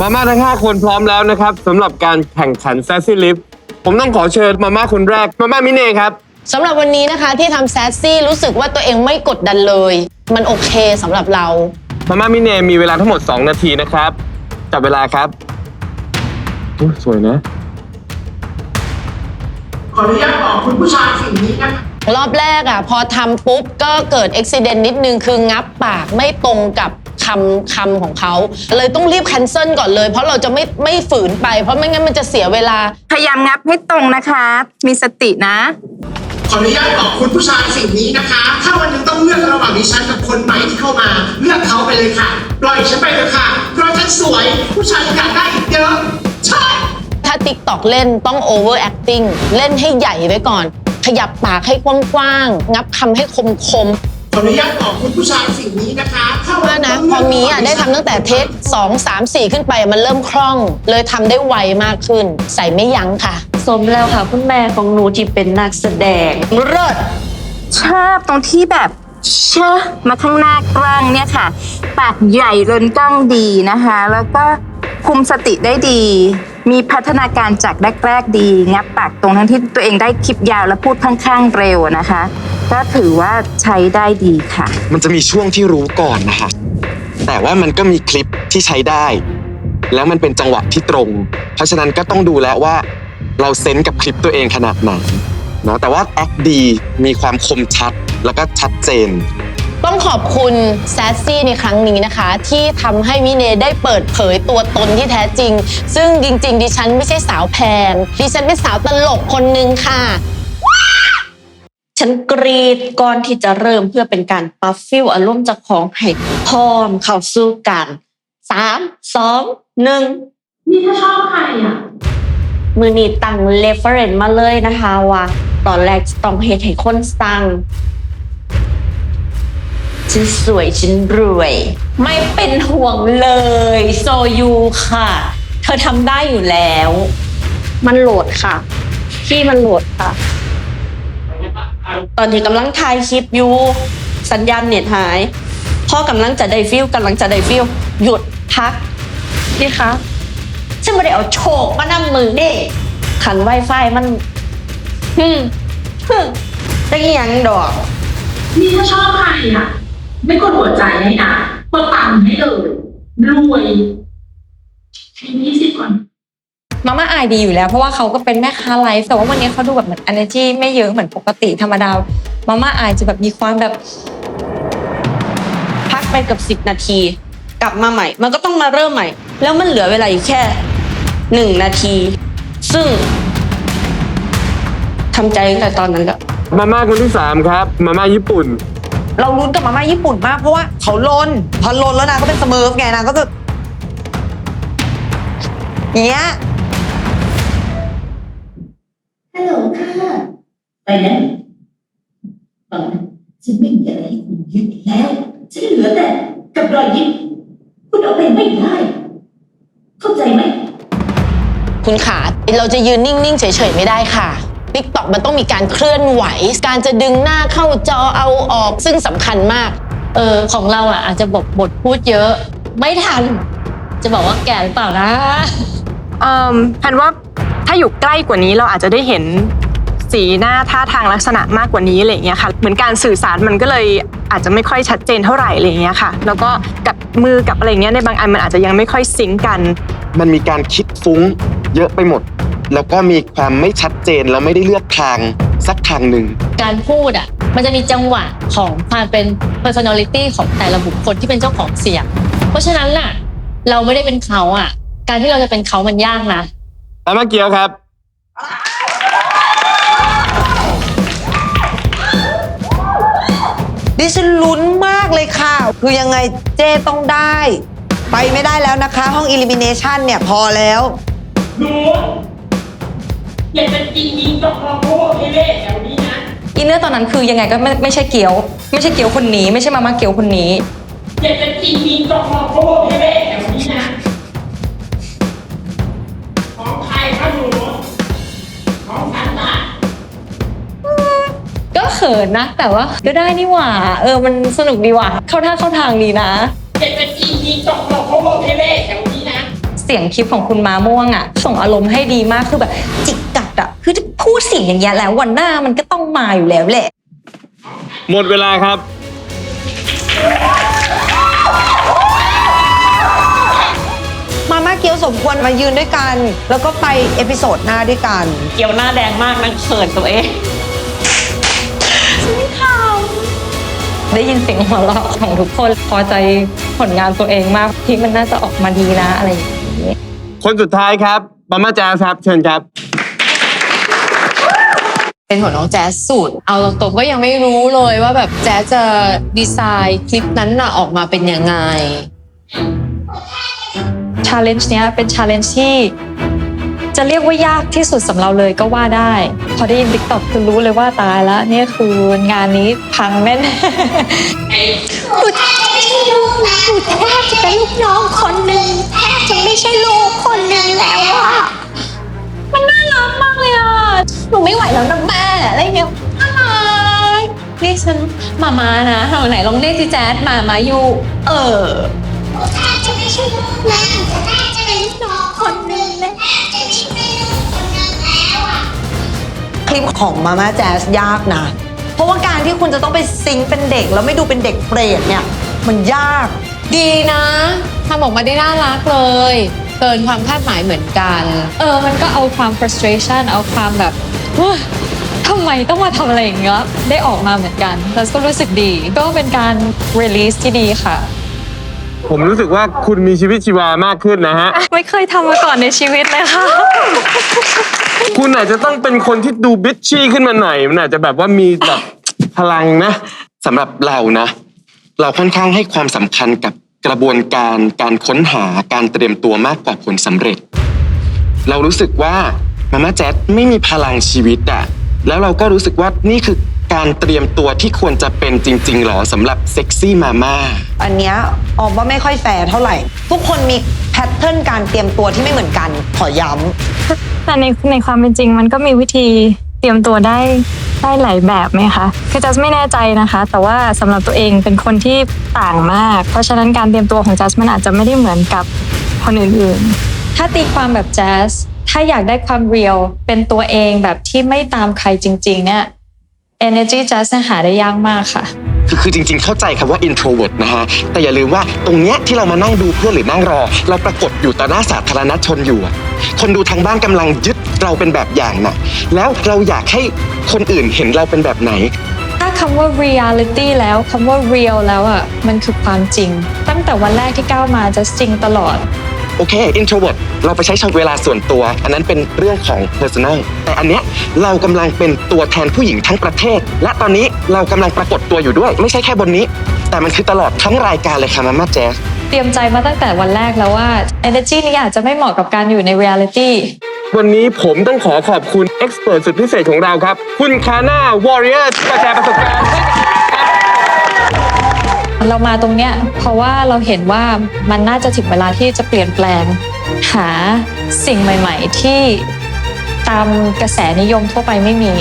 มาม่าทั้ง 5 คนพร้อมแล้วนะครับสำหรับการแข่งขันแซซี่ลิฟผมต้องขอเชิญมาม่าคนแรกมาม่ามิเน่ครับ สำหรับวันนี้นะคะที่ทำแซสซี่รู้สึกว่าตัวเองไม่กดดันเลย มันโอเคสำหรับเรา มาม่ามิเน่มีเวลาทั้งหมด 2 นาทีนะครับ จับเวลาครับอุ๊ยสวยนะ ขออนุญาตบอกคุณผู้ชายสิ่งนี้นะคะรอบแรกอะพอทำปุ๊บก็เกิดอุบิเหตุนิดนึงคืองับปากไม่ตรงกับ คำคำของเขา เลยต้องรีบแคนเซิลก่อนเลย เพราะเราจะไม่ไม่ฝืนไป เพราะไม่งั้นมันจะเสียเวลา พยายามงับให้ตรงนะคะ มีสตินะ ขออนุญาตบอกคุณผู้ชายสิ่งนี้นะคะ ถ้าวันหนึงต้องเลือกระหว่างดิฉันกับคนใหม่ที่เข้ามา เลือกเขาไปเลยค่ะ ปล่อยฉันไปเลยค่ะเพราะฉันสวย ผู้ชายอยากได้อีกเยอะ ใช่ ถ้า TikTok เล่นต้อง over acting เล่นให้ใหญ่ไว้ก่อน ขยับปากให้กว้างๆ งับคำให้คมคมข ออนุญาตบอกคุณผู้ชายสิ่งนี้นะคะถ้าๆวัว่านะงพอมีอะได้ทำตั้งแต่เทค2 3 4ขึ้นไปมันเริ่มคล่อง เลยทำได้ไวมากขึ้น ใส่ไม่ยั้งค่ะ สมแล้วค่ะ คุณแม่ของหนูที่เป็นนักแสดง เลิศชอบตรงที่แบบเชอะมาข้างหน้ากล้องเนี่ยค่ะ ปากใหญ่ล้นกล้องดีนะคะ แล้วก็คุมสติได้ดี มีพัฒนาการจากแรกๆดีงับปากตรงทั้งที่ตัวเองได้คลิปยาวและพูดค่อนข้างเร็วนะคะ ก็ถือว่าใช้ได้ดีค่ะ มันจะมีช่วงที่รู้ก่อนนะคะ แต่ว่ามันก็มีคลิปที่ใช้ได้ แล้วมันเป็นจังหวะที่ตรง เพราะฉะนั้นก็ต้องดูแล้วว่า เราเซนส์กับคลิปตัวเองขนาดไหนเนาะแต่ว่าแอคดีมีความคมชัดแล้วก็ชัดเจน ต้องขอบคุณแซสซี่ในครั้งนี้นะคะ ที่ทำให้วิเนได้เปิดเผยตัวตนที่แท้จริง ซึ่งจริง ๆ ดิฉันไม่ใช่สาวแพงดิฉันเป็นสาวตลกคนนึงค่ะ ฉันกรีดก่อนที่จะเริ่มเพื่อเป็นการปัฟฟิลอารมณ์จากของให้พร้อมเข้าสู่กันสามสองหนึ่งนี่ถ้าชอบใครอะมือนี้ตั้งเรฟเฟรนซ์มาเลยนะคะว่า ตอนแรกจะต้องเหตุให้คนสั่ง ฉันสวยฉันรวย ไม่เป็นห่วงเลย โซยูค่ะ เธอทำได้อยู่แล้ว มันโหลดค่ะที่มันโหลดค่ะ ตอนที่กำลังถ่ายคลิปอยู่ สัญญาณเน็ตหาย พ่อกำลังจะได้ฟิลกำลังจะได้ฟิลหยุดพักพี่คะฉันไม่ได้เอาโชคมานำมือเด้ขันไวไฟมันฮึมฮึมได้อีหยังดอก นี่ถ้าชอบใครอะ ไม่กดหัวใจให้นะกดตังค์ให้เลยรวยใช้ยี่สิบก่อน มาม่าอายดีอยู่แล้วเพราะว่าเขาก็เป็นแม่ค้าไลฟ์แต่ว่าวันนี้เขาดูแบบเหมือน energy ไม่เยอะเหมือนปกติธรรมดา มาม่าอายจะแบบมีความแบบ พักไปเกับสิบ10 นาที กลับมาใหม่ มันก็ต้องมาเริ่มใหม่ แล้วมันเหลือเวลาอีกแค่หนึ่งนาที ซึ่งทำใจตั้งแต่ตอนนั้นแล้ว มาม่าคนที่3ครับ มาม่าญี่ปุ่น เราลุ้นกับมาม่าญี่ปุ่นมากเพราะว่าเขาลนพอลนแล้วนางก็เป็นสเมิร์ฟไงนางก็จะอย่างเงี้ยฮัลโหลค่ะไปแล้วฟังนะฉันไม่มีอะไรให้คุณยึดอีกแล้วฉันเหลือแต่กับรอยยิ้มคุณเอาไปไม่ได้ เข้าใจไหม คุณขาเราจะยืนนิ่ง ๆ เฉย ๆ ไม่ได้ค่ะ t ิ k t o k มันต้องมีการเคลื่อนไหว การจะดึงหน้าเข้าจอเอาออกซึ่งสำคัญมาก เออของเราอะอาจจะบทบทพูดเยอะ ไม่ทัน จะบอกว่าแก่หรือเปล่านะ เอ่อแพนว่าถ้าอยู่ใกล้กว่านี้เราอาจจะได้เห็นสีหน้าท่าทางลักษณะมากกว่านี้อะไรอย่างเงี้ยค่ะ เหมือนการสื่อสารมันก็เลยอาจจะไม่ค่อยชัดเจนเท่าไหร่อะไรอย่างเงี้ยค่ะ แล้วก็กับมือกับอะไรอย่างเงี้ยในบางอันมันอาจจะยังไม่ค่อยซิงก์กัน มันมีการคิดฟุ้งเยอะไปหมด แล้วก็มีความไม่ชัดเจนแล้วไม่ได้เลือกทางสักทางหนึ่ง การพูดอะมันจะมีจังหวะของความเป็น personality ของแต่ละบุคคลที่เป็นเจ้าของเสียง เพราะฉะนั้นน่ะ เราไม่ได้เป็นเขาอะ การที่เราจะเป็นเขามันยากนะมาม่าเกียวครับ ดิฉันลุ้นมากเลยค่ะ คือยังไงเจ้ต้องได้ ไปไม่ได้แล้วนะคะ ห้อง elimination เนี่ยพอแล้ว หนู อยากจะจริงยิงกับพ่อโคเอเล่แถวนี้นะ อินเนอร์ตอนนั้นคือยังไงก็ไม่ไม่ใช่เกียว ไม่ใช่เกียวคนนี้ไม่ใช่มาม่าเกียวคนนี้ อยากจะจริงยิงกับพ่อโคเอเล่แถวนี้นะ ของใครครับหนูของฉันน่ะก็เขินนะ แต่ว่าก็ได้นี่หว่า เออมันสนุกดีว่ะเข้าท่าเข้าทางดีนะ อยากจะจริงยิงกับพ่อโคเอเล่แถวนี้นะสเสียงคลิปของคุณมาม่วงอะส่งอารมณ์ให้ดีมากคือแบบจิกกัด อะคือพูดเสิ่งอย่างเงี้ยแล้ววันหน้ามันก็ต้องมาอยู่แล้วแหละ หมดเวลาครับ มาม่าเกี๊ยวสมควรมายืนด้วยกัน แล้วก็ไปเอพิโซดหน้าด้วยกัน เกียวหน้าแดงมากนั่งเขินตัวเอง ได้ยินเสียงหัวเราะของทุกคนพอใจผลงานตัวเองมากที่มันน่าจะออกมาดีนะอะไรอย่างนี้คนสุดท้ายครับมาม่าแจ๊สครับเชิญครับ เป็นของน้องแจ๊สสูตร เอาตรงๆก็ยังไม่รู้เลยว่าแบบแจ๊สจะดีไซน์คลิปนั้นน่ะออกมาเป็นยังไง ชาเลนจ์เนี้ยเป็นชาเลนจ์ที่ จะเรียกว่ายากที่สุดสำหรับเราเลยก็ว่าได้ พอได้ยินติ๊กต็อกคือรู้เลยว่าตายแล้วเนี่ยคืองานนี้พังแน่ๆหนูแทบจะไม่ใช่ลูกนะหนูแทบจะเป็นลูกน้องคนหนึ่งแทบจะไม่ใช่ลูก หนูไม่ไหวแล้วนะแม่อะไรเงี้ยน่ารักเรียกฉันมามานะเอาไหนลองเรียกสิแจ๊ดมามาอยู่ เออจะไม่ใช่ลูกแล้วจะได้จะเป็นลูกน้องคนหนึ่งแล้วจะไม่ใช่ลูกคนหนึ่งแล้วอะคลิปของมาม่าแจ๊สยากนะ เพราะว่าการที่คุณจะต้องไปซิงค์เป็นเด็ก แล้วไม่ดูเป็นเด็กเปรตเนี่ย มันยาก ดีนะทำออกมาได้น่ารักเลย เกินความคาดหมายเหมือนกัน เออ มันก็เอาความ frustration เอาความแบบ เฮ้ยทำไมต้องมาทำอะไรอย่างเงี้ยได้ออกมาเหมือนกันแล้วก็รู้สึกดี ก็เป็นการ release ที่ดีค่ะ ผมรู้สึกว่าคุณมีชีวิตชีวามากขึ้นนะฮะ ไม่เคยทำมาก่อนในชีวิตเลยค่ะ คุณอาจจะต้องเป็นคนที่ดูบิชชี่ขึ้นมาหน่อย มันอาจจะแบบว่ามีแบบพลังนะสำหรับเรานะ เราค่อนข้างให้ความสำคัญกับกระบวนการการค้นหาการเตรียมตัวมากกว่าผลสำเร็จ เรารู้สึกว่า มาม่าแจ๊ดไม่มีพลังชีวิตอะแล้วเราก็รู้สึกว่านี่คือการเตรียมตัวที่ควรจะเป็นจริง ๆ หรอสำหรับเซ็กซี่มาม่าอันเนี้ยออมว่าไม่ค่อยแฟร์เท่าไหร่ ทุกคนมีแพทเทิร์นการเตรียมตัวที่ไม่เหมือนกันขอย้ำแต่ในในความเป็นจริงมันก็มีวิธีเตรียมตัวได้ได้หลายแบบไหมคะคือจัสไม่แน่ใจนะคะ แต่ว่าสำหรับตัวเองเป็นคนที่ต่างมาก เพราะฉะนั้นการเตรียมตัวของจัสมันอาจจะไม่ได้เหมือนกับคนอื่นๆ ถ้าตีความแบบแจ๊ส ถ้าอยากได้ความเรียลเป็นตัวเองแบบที่ไม่ตามใครจริง ๆ เนี่ย energy jazz เนี่ยหาได้ยากมากค่ะคือคือจริงๆ เข้าใจคำว่า introvert นะฮะ แต่อย่าลืมว่าตรงเนี้ยที่เรามานั่งดูเพื่อนหรือนั่งรอ เราปรากฏอยู่ต่อหน้าสาธารณชนอยู่อะคนดูทางบ้านกำลังยึดเราเป็นแบบอย่างน่ะแล้วเราอยากให้คนอื่นเห็นเราเป็นแบบไหน ถ้าคำว่า reality แล้วคำว่า real แล้วอะมันคือความจริง ตั้งแต่วันแรกที่ก้าวมาจะจริงตลอด โอเค introvert เราไปใช้ช่องเวลาส่วนตัว อันนั้นเป็นเรื่องของ personal แต่อันเนี้ยเรากำลังเป็นตัวแทนผู้หญิงทั้งประเทศ และตอนนี้เรากำลังปรากฏตัวอยู่ด้วย ไม่ใช่แค่บนนี้ แต่มันคือตลอดทั้งรายการเลยค่ะมาม่าแจ๊สเตรียมใจมาตั้งแต่วันแรกแล้วว่า energy นี้อาจจะไม่เหมาะกับการอยู่ใน reality วันนี้ผมต้องขอขอบคุณเอ็กซ์เพรสสุดพิเศษของเราครับ คุณคาน่าวอริเออร์กระจายประสบการณ์ให้กับ เรามาตรงเนี้ยเพราะว่าเราเห็นว่ามันน่าจะถึงเวลาที่จะเปลี่ยนแปลง หาสิ่งใหม่ ๆ ที่ตามกระแสนิยมทั่วไปไม่มี